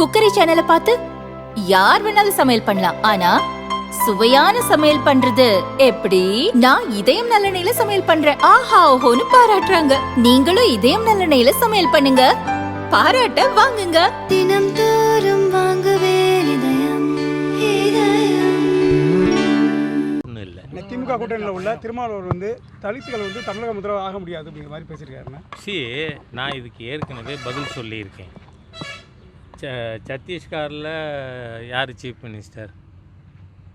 Cookery சேனலை பார்த்து யார் வேணாலும் சமையல் பண்ணலாம். ஆனா சுவையான சமையல் பண்றது எப்படி? நான் இதயம் நல்லெண்ணெயில சமையல் பண்றேன். ஆஹா ஓஹோன்னு பாராட்டுறாங்க. நீங்களும் இதயம் நல்லெண்ணெயில சமையல் பண்ணுங்க. பாராட்ட வாங்குங்க. தினம் தோறும் வாங்குவே திமுக கூட்டணியில் உள்ள திருமாவளவர் வந்து தலித்துகள் வந்து தமிழக முதல்வர் ஆக முடியாது அப்படிங்கிற மாதிரி பேசியிருக்காருண்ணா. சி நான் இதுக்கு ஏற்கனவே பதில் சொல்லியிருக்கேன். ச சத்தீஸ்கரில் யார் சீஃப் மினிஸ்டர்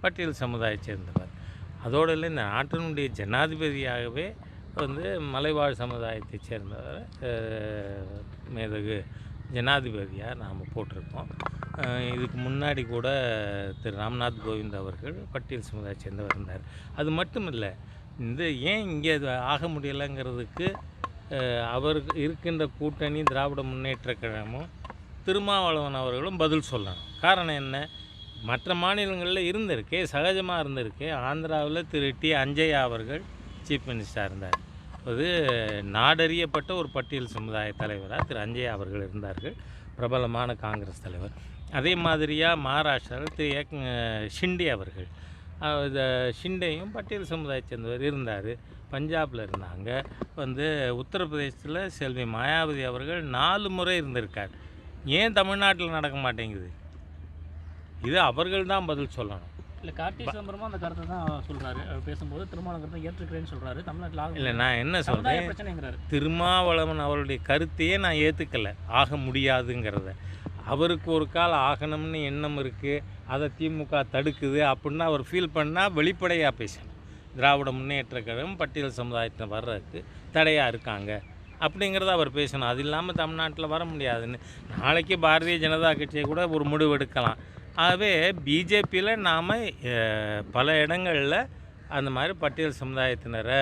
பட்டியல் சமுதாயத்தை சேர்ந்தவர். அதோடு இல்லை இந்த நாட்டினுடைய ஜனாதிபதியாகவே வந்து மலைவாழ் சமுதாயத்தை சேர்ந்தவர் மேதகு ஜனாதிபதியாக நாம் போட்டிருக்கோம். இதுக்கு முன்னாடி கூட திரு ராம்நாத் கோவிந்த் அவர்கள் பட்டியல் சமுதாயத்தை சேர்ந்தவர் இருந்தார். அது மட்டும் இல்லை இந்த ஏன் இங்கே அது ஆக முடியலைங்கிறதுக்கு அவர் இருக்கின்ற கூட்டணி திராவிட முன்னேற்ற கழகமும் திருமாவளவன் அவர்களும் பதில் சொல்லணும். காரணம் என்ன? மற்ற மாநிலங்களில் இருந்திருக்கே சகஜமாக இருந்திருக்கே. ஆந்திராவில் திரு டி. அஞ்சயா அவர்கள் சீஃப் மினிஸ்டராக இருந்தார். அது நாடறியப்பட்ட ஒரு பட்டியல் சமுதாய தலைவராக திரு அஞ்சயா அவர்கள் இருந்தார்கள். பிரபலமான காங்கிரஸ் தலைவர். அதே மாதிரியாக மகாராஷ்டிராவில் திரு ஏக் ஷிண்டே அவர்கள். இந்த ஷிண்டேயும் பட்டியல் சமுதாயத்தை சேர்ந்தவர் இருந்தார். பஞ்சாபில் இருந்தாங்க. வந்து உத்தரப்பிரதேசத்தில் செல்வி மாயாவதி அவர்கள் நாலு முறை இருந்திருக்கார். ஏன் தமிழ்நாட்டில் நடக்க மாட்டேங்குது? இது அவர்கள் தான் பதில் சொல்லணும். இல்லை கார்த்தி சிதம்பரமும் அந்த கருத்தை தான் அவர் பேசும்போது கருத்தை ஏற்றுக்கிறேன்னு சொல்றாரு. தமிழ்நாட்டில் இல்லை நான் என்ன சொல்கிறேன் பிரச்சனைங்கிறாரு. திருமாவளவன் அவருடைய கருத்தையே நான் ஏற்றுக்கலை ஆக முடியாதுங்கிறத. அவருக்கு ஒரு கால் ஆகணும்னு எண்ணம் இருக்குது அதை திமுக தடுக்குது அப்படின்னு அவர் ஃபீல் பண்ணால் வெளிப்படையாக பேசணும். திராவிட முன்னேற்ற கழகம் பட்டியல் சமுதாயத்தில் வர்றதுக்கு தடையாக இருக்காங்க. அப்படிங்கிறத அவர் பேசணும். அது இல்லாமல் தமிழ்நாட்டில் வர முடியாதுன்னு. நாளைக்கு பாரதிய ஜனதா கட்சியை கூட ஒரு முடிவு எடுக்கலாம். ஆகவே பிஜேபியில் நாம் பல இடங்களில் அந்த மாதிரி பட்டியல் சமுதாயத்தினரை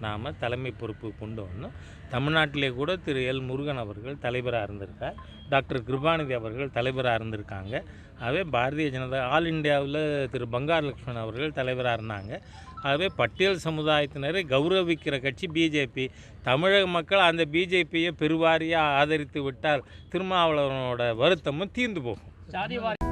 நாம் தலைமை பொறுப்பு கொண்டு வந்தோம் தமிழ்நாட்டிலே கூட திரு எல் முருகன் அவர்கள் தலைவராக இருந்திருக்கார். டாக்டர் கிருபாநிதி அவர்கள் தலைவராக இருந்திருக்காங்க. ஆகவே பாரதிய ஜனதா ஆல் இந்தியாவில் திரு பங்கார் லக்ஷ்மண் அவர்கள் தலைவராக இருந்தாங்க. ஆகவே பட்டியல் சமுதாயத்தினரை கௌரவிக்கிற கட்சி பிஜேபி. தமிழக மக்கள் அந்த பிஜேபியை பெருவாரியாக ஆதரித்து விட்டால் திருமாவளவனோட வருத்தமும் தீர்ந்து போகும். ஜாதிவாரி